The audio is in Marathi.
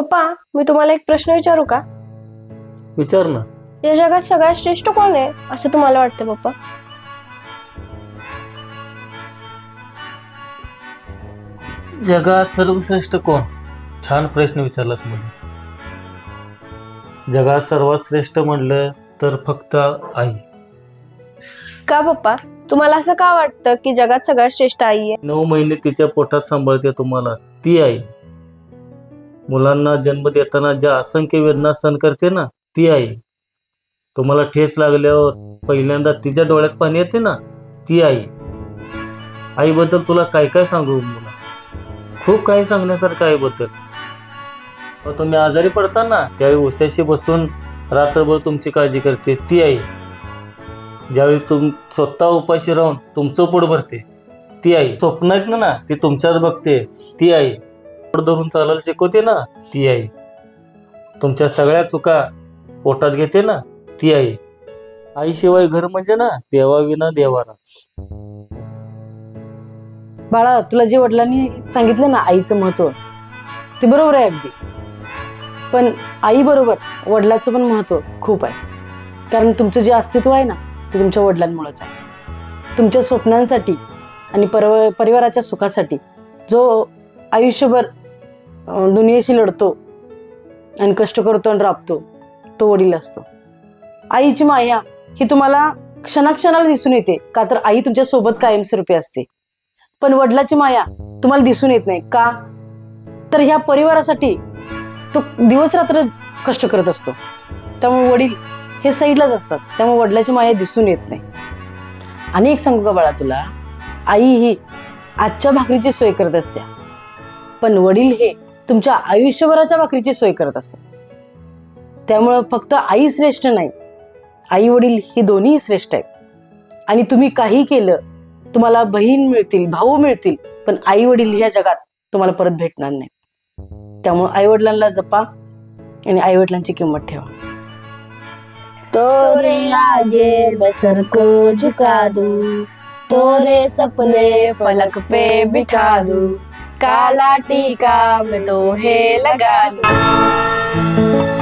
पप्पा मी तुम्हाला एक प्रश्न विचारू का? विचार ना. या जगात सगळ्यात श्रेष्ठ कोण आहे असं तुम्हाला वाटतं पप्पा? जगात सर्वश्रेष्ठ कोण? छान प्रश्न विचारलास मला जगात सर्वात श्रेष्ठ म्हणलं तर फक्त आई. का पप्पा? तुम्हाला असं का वाटतं की जगात सगळ्यात श्रेष्ठ आई आहे? नऊ महिने तिच्या पोटात सांभाळते तुम्हाला ती आई. मुलांना जन्म देताना ज्या असंख्य वेदना सहन करते ना ती आई तुम्हाला ठेस लागल्यावर पहिल्यांदा तिच्या डोळ्यात पाणी येते ना ती आई आईबद्दल तुला काय काय सांगू मुला? खूप काही सांगण्यासारखं आईबद्दल मग तुम्ही आजारी पडता ना त्यावेळी उशाशी बसून रात्रभर तुमची काळजी करते ती आई ज्यावेळी तुम स्वतः उपाशी राहून तुमचं पोट भरते ती आई स्वप्नात ना ती तुमच्यात बघते ती आई धरून चालायला शिकवते ना ती आई. तुमच्या सगळ्या चुका पोटात घेते ना ती आई. आईशिवाय घर म्हणजे ना देवाविना देवाना. बाळा तुला जे वडिलांनी सांगितलं ना आईचं महत्त्व ते बरोबर आहे अगदी. पण आई बरोबर वडिलाचं पण महत्त्व खूप आहे. कारण तुमचं जे अस्तित्व आहे ना ते तुमच्या वडिलांमुळेच आहे. तुमच्या स्वप्नांसाठी आणि परव परिवाराच्या सुखासाठी जो आयुष्यभर दुनियेशी लढतो आणि कष्ट करतो आणि राबतो. तो वडील असतो. आईची माया ही तुम्हाला क्षणाक्षणाला दिसून येते. का तर आई तुमच्यासोबत कायमस्वरूपी असते. पण वडिलाची माया तुम्हाला दिसून येत नाही. का? तर ह्या परिवारासाठी तो दिवस रात्र कष्ट करत असतो. त्यामुळे वडील हे साईडलाच असतात. त्यामुळे वडिलाची माया दिसून येत नाही. आणि एक सांगू का बाळा तुला? आई ही आजच्या भाकरीची सोय करत असते पण वडील हे तुमच्या आयुष्यभराच्या भाकरीची सोय करत असतात त्यामुळं फक्त आई श्रेष्ठ नाही आई वडील ही दोन्ही श्रेष्ठ आहेत. आणि तुम्ही काही केलं तुम्हाला बहीण मिळतील भाऊ मिळतील पण आई वडील या जगात तुम्हाला परत भेटणार नाही त्यामुळे आई वडिलांना जपा आणि आई वडिलांची किंमत ठेवा. तोरे आगे बसर को झुका दूं तोरे सपने फलक पे बिठा दूं. काला टीका मैं तो है लगा दू।